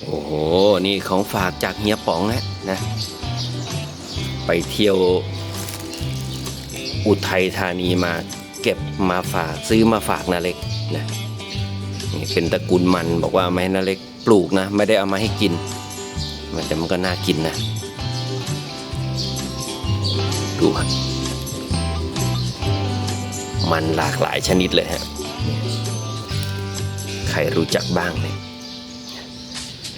โอ้โห นี่ของฝากจากเฮียป๋องนะนะ ไปเที่ยวอุทัยธานีมาเก็บมาฝากซื้อมาฝากนาเล็กนะนี่เป็นตระกูลมันบอกว่าเอามาให้นาเล็กปลูกนะ ไม่ได้เอามาให้กิน มันแต่มันก็น่ากินนะ ดูฮะมันหลากหลายชนิดเลยฮะ ใครรู้จักบ้างเนี่ย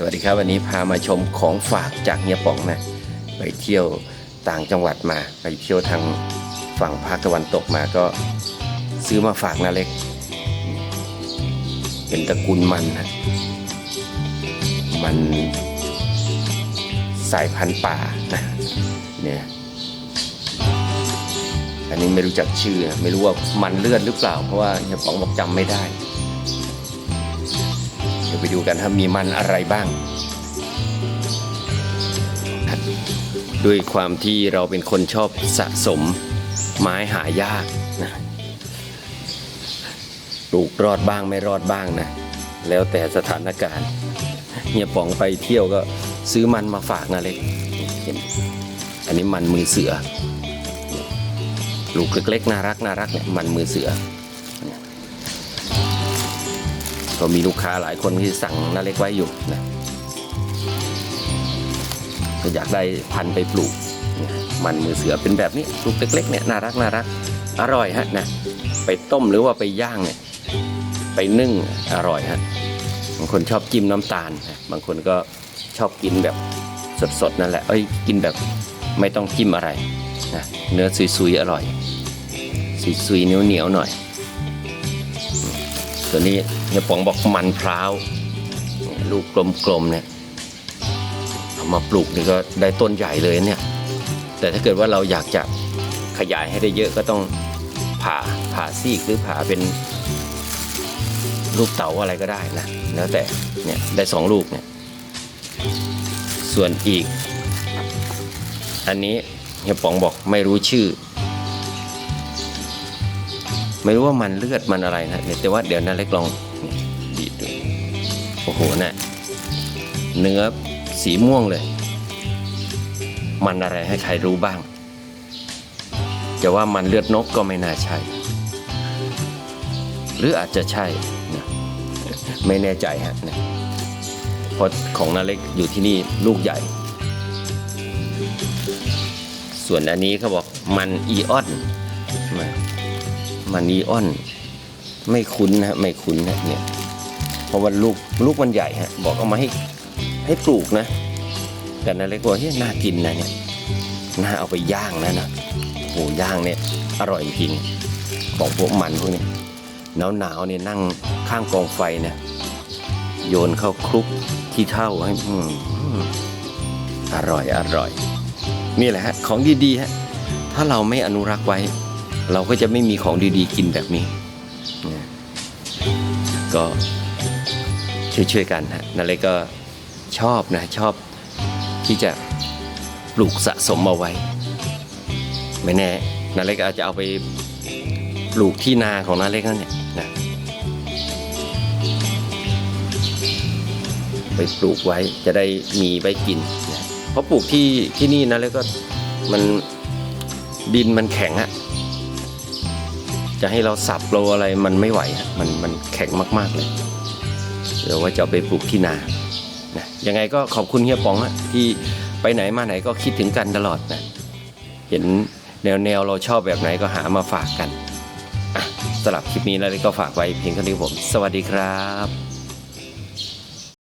สวัสดีครับ วันนี้พามาชมของฝากจากเฮียป๋องนะไปเที่ยวต่างจังหวัดมา ไปเที่ยวทางฝั่งภาคตะวันตกมาก็ซื้อมาฝากนาเล็ก เป็นตระกูลมันนะมันสายพันธุ์ป่านะเนี่ยอันนี้ไม่รู้จักชื่อ ไม่รู้ว่ามันเลือดหรือเปล่า เพราะว่าเฮียป๋องบอกจำไม่ได้ เดี๋ยวไปดูกันถ้ามีมันอะไรบ้าง ด้วยความที่เราเป็นคนชอบสะสมไม้หายากนะปลูกรอดบ้างไม่รอดบ้างนะ แล้วแต่สถานการณ์เฮียป๋องไปเที่ยวก็ซื้อมันมาฝากนะเล็กเห็นอันนี้มันมือเสือ ลูกเล็กๆน่ารักน่ารักเนี่ยมันมือเสือ ก็มีลูกค้าหลายคนที่สั่งนาเล็กไว้อยู่นะก็อยากได้พันธุ์ไปปลูกนะมันมือเสือเป็นแบบนี้ลูกเล็กๆเนี่ยน่ารักน่ารักอร่อยฮะนะไปต้มหรือว่าไปย่างเนี่ยไปนึ่งอร่อยฮะบางคนชอบจิ้มน้ำตาลนะบางคนก็ชอบกินแบบสดๆนั่นแหละเอ้ยกินแบบไม่ต้องจิ้มอะไรนะเนื้อซุยๆอร่อยซุยๆเหนียวๆหน่อย ตัวนี้เฮียป๋องบอกมันพร้าวลูกกลมๆเนี่ยเอามาปลูกนี่ก็ได้ต้นใหญ่เลยเนี่ย แต่ถ้าเกิดว่าเราอยากจะขยายให้ได้เยอะก็ต้องผ่าผ่าซีกหรือผ่าเป็นลูกเต๋าอะไรก็ได้นะ แล้วแต่เนี่ยได้สองลูกเนี่ย ส่วนอีก อันนี้เฮียป๋องบอกไม่รู้ชื่อ ไม่รู้ว่ามันเลือดมันอะไรนะแต่ว่าเดี๋ยวนะเล็กลองบีดูโอ้โหนะ่ะเนื้อสีม่วงเลย มันอะไรให้ใครรู้บ้าง จะว่ามันเลือดนกก็ไม่น่าใช่ หรืออาจจะใช่นะไม่แน่ใจฮะนะเพราะของนาเล็กอยู่ที่นี่ลูกใหญ่ ส่วนอันนี้เขาบอกมันอีออนมา มันนีออน ไม่คุ้นนะไม่คุ้นนะเนี่ยเพราะว่าลูกลูกมันใหญ่ฮะบอกเอามาให้ให้ปลูกนะ แต่นาเล็กบอกเฮ้ยน่ากินนะเนี่ยน่าเอาไปย่างนะนะโหย่างเนี่ยอร่อยจริงของพวกมันพวกนี้หนาวหนาวเนี่ยนั่งข้างกองไฟเนี่ยโยนเข้าคลุกที่เท่าให้อืมอร่อยอร่อยนี่แหละฮะของดีๆฮะถ้าเราไม่อนุรักษ์ไว้ เราก็จะไม่มีของดีๆกินแบบนี้ ก็ช่วยๆกันฮะนาเล็กก็ชอบนะชอบที่จะปลูกสะสมเอาไว้ ไม่แน่นาเล็กอาจจะเอาไปปลูกที่นาของนาเล็กนั่นเนี่ยนะไปปลูกไว้จะได้มีไว้กินนะเพราะปลูกที่ที่นี่นาเล็กก็มันดินมันแข็งอะ จะให้เราสับโรอะไรมันไม่ไหว มันมันแข็งมากๆเลยเดี๋ยวว่าจะไปปลูกที่นานะยังไงก็ขอบคุณเฮียป๋องฮะที่ไปไหนมาไหนก็คิดถึงกันตลอดนะเห็นแนวแนวเราชอบแบบไหนก็หามาฝากกันสำหรับคลิปนี้แล้วก็ฝากไว้เพียงเท่านี้ผม สวัสดีครับ